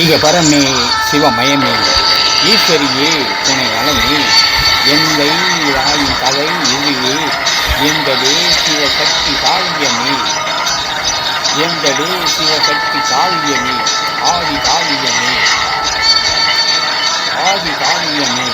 இக பரமே சிவமயமே ஈஸ்வரியே துணை நலமே எந்தை ராயின் கதை இதுவே எந்தடே சிவசக்தி காவியமே எந்தடே சிவசக்தி காவியமே ஆதி காவியமே ஆதி காவியமே.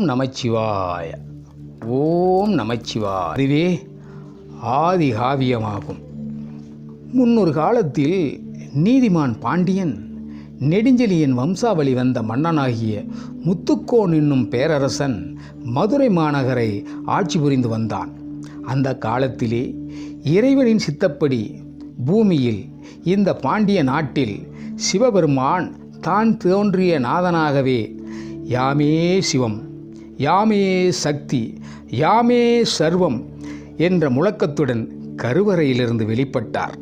ஓம் நமச்சிவாய. ஓம் நமச்சிவாய. இதுவே ஆதி காவியமாகும் முன்னொரு காலத்தில் நீதிமான் பாண்டியன் நெடுஞ்செலியின் வம்சாவளி வந்த மன்னனாகிய முத்துக்கோன் என்னும் பேரரசன் மதுரை மாநகரை ஆட்சி புரிந்து வந்தான். அந்த காலத்திலே இறைவனின் சித்தப்படி பூமியில் இந்த பாண்டிய நாட்டில் சிவபெருமான் தான் தோன்றிய நாதனாகவே யாமே சிவம் யாமே சக்தி யாமே சர்வம் என்ற முழக்கத்துடன் கருவறையிலிருந்து வெளிப்பட்டார்.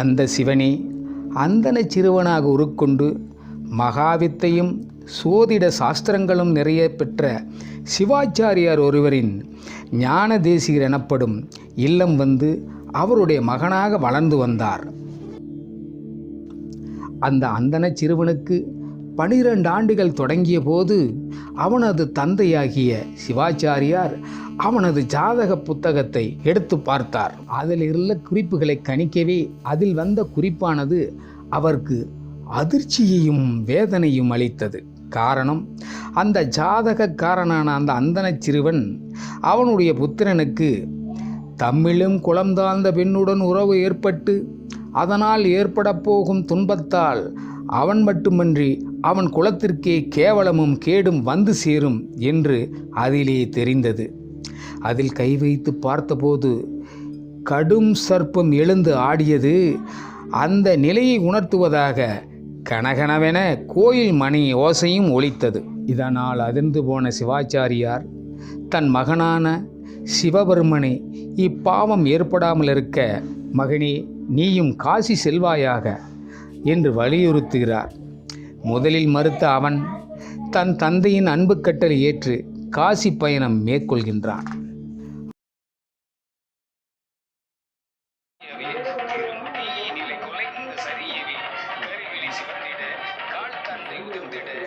அந்த சிவனே அந்தன சிறுவனாக உருக்கொண்டு மகாவித்தையும் சோதிட சாஸ்திரங்களும் நிறைய பெற்ற சிவாச்சாரியார் ஒருவரின் ஞான தேசிகர் எனப்படும் இல்லம் வந்து அவருடைய மகனாக வளர்ந்து வந்தார். அந்த அந்தன சிறுவனுக்கு பனிரெண்டு ஆண்டுகள் தொடங்கிய போது அவனது தந்தையாகிய சிவாச்சாரியார் அவனது ஜாதக புத்தகத்தை எடுத்து பார்த்தார். அதில் இருந்த குறிப்புகளை கணிக்கவே அதில் வந்த குறிப்பானது அவருக்கு அதிர்ச்சியையும் வேதனையும் அளித்தது. காரணம் அந்த ஜாதகக்காரனான அந்த அந்தன சிறுவன் அவனுடைய புத்திரனுக்கு தம்மிலும் குளம்தாழ்ந்த பெண்ணுடன் உறவு ஏற்பட்டு அதனால் ஏற்பட போகும் துன்பத்தால் அவன் மட்டுமன்றி அவன் குலத்திற்கே கேவலமும் கேடும் வந்து சேரும் என்று அதிலே தெரிந்தது. அதில் கை வைத்து பார்த்தபோது கடும் சர்ப்பம் எழுந்து ஆடியது. அந்த நிலையை உணர்த்துவதாக கனகனவென கோயில் மணி ஓசையும் ஒலித்தது. இதனால் அதிர்ந்து போன சிவாச்சாரியார் தன் மகனான சிவபெருமனை இப்பாவம் ஏற்படாமல் இருக்க மகனே நீயும் காசி செல்வாயாக என்று வலியுறுத்துகிறார். முதலில் மறுத்த அவன் தன் தந்தையின் அன்பு கட்டளை ஏற்று காசி பயணம் மேற்கொள்கின்றான். உயர்ந்திட